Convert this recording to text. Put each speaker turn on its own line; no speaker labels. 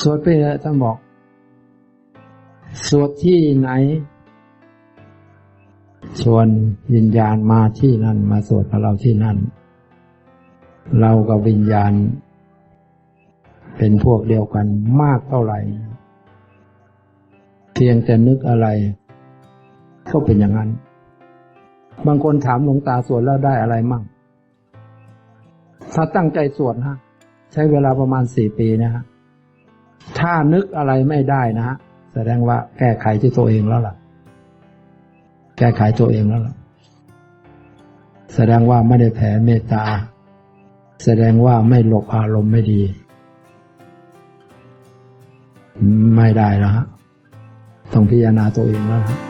สวดไปเถอะท่านบอก สวดที่ไหน ชวนวิญญาณมาที่นั่น มาสวดกับเราที่นั่น เรากับวิญญาณ เป็นพวกเดียวกันมากเท่าไหร่ เพียงแต่นึกอะไร ก็เป็นอย่างนั้น บางคนถามหลวงตาสวดแล้วได้อะไรมั่งถ้าตั้งใจสวดนะฮะ ใช้เวลาประมาณสี่ปีนะฮะ ถ้านึกอะไรไม่ได้นะฮะแสดงว่าแก้ไขที่ตัวเองแล้วล่ะ แก้ไขตัวเองแล้วล่ะ แสดงว่าไม่ได้แผ่เมตตา แสดงว่าไม่หลบอารมณ์ไม่ดี ไม่ได้แล้วฮะต้องพิจารณาตัวเองแล้วฮะ